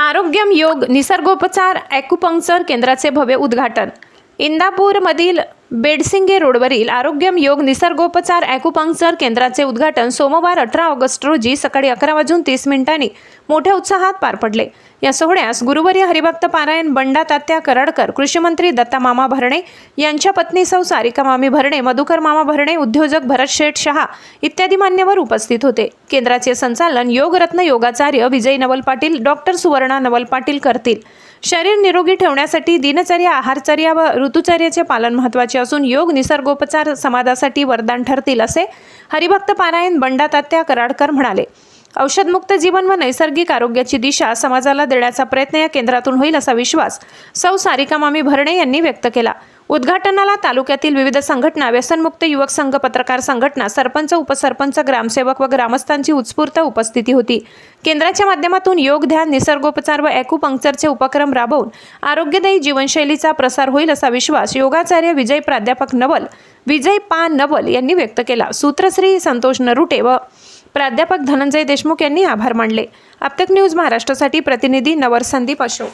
आरोग्यम योग निसर्गोपचार ॲक्युपंक्चर केंद्राचे भव्य उद्घाटन. इंदापूरमधील बेडसिंगे रोडवरील आरोग्यम योग निसर्गोपचार ॲक्युपंक्चर केंद्राचे उद्घाटन सोमवार अठरा ऑगस्ट रोजी सकाळी अकरा वाजून तीस मिनिटांनी. मोठ्या उत्साहात पार पडले. या सोहळ्यास गुरुवर्य हरिभक्त पारायण बंडा तात्या कराडकर कृषीमंत्री दत्तामामा भरणे यांच्या पत्नी सौ सारिका मामी भरणे मधुकर मामा भरणे उद्योजक भरत शेठ शहा इत्यादी मान्यवर उपस्थित होते. केंद्राचे संचालन योगरत्न योगाचार्य विजय नवल पाटील डॉक्टर सुवर्णा नवल पाटील करतील. शरीर निरोगी ठेवण्यासाठी दिनचर्या आहारचर्या व ऋतुचर्याचे पालन महत्त्वाचे असून योग निसर्गोपचार समाजासाठी वरदान ठरतील असे हरिभक्त पारायण बंडा तात्या कराडकर म्हणाले. औषधमुक्त जीवन व नैसर्गिक आरोग्याची दिशा समाजाला देण्याचा प्रयत्न या केंद्रातून होईल असा विश्वास सौ सारिका मामी भरणे यांनी व्यक्त केला. उद्घाटनाला तालुक्यातील विविध संघटना व्यसनमुक्त युवक संघ पत्रकार संघटना सरपंच उपसरपंच ग्रामसेवक व ग्रामस्थांची उत्स्फूर्त उपस्थिती होती. केंद्राच्या माध्यमातून योग ध्यान निसर्गोपचार व ॲक्युपंक्चरचे उपक्रम राबवून आरोग्यदायी जीवनशैलीचा प्रसार होईल असा विश्वास योगाचार्य विजय प्राध्यापक नवल विजय पा नवल यांनी व्यक्त केला. सूत्रश्री संतोष नरुटे व प्राध्यापक धनंजय देशमुख यांनी आभार मानले. आपतक न्यूज महाराष्ट्रासाठी प्रतिनिधी नवर संदीप अशोक.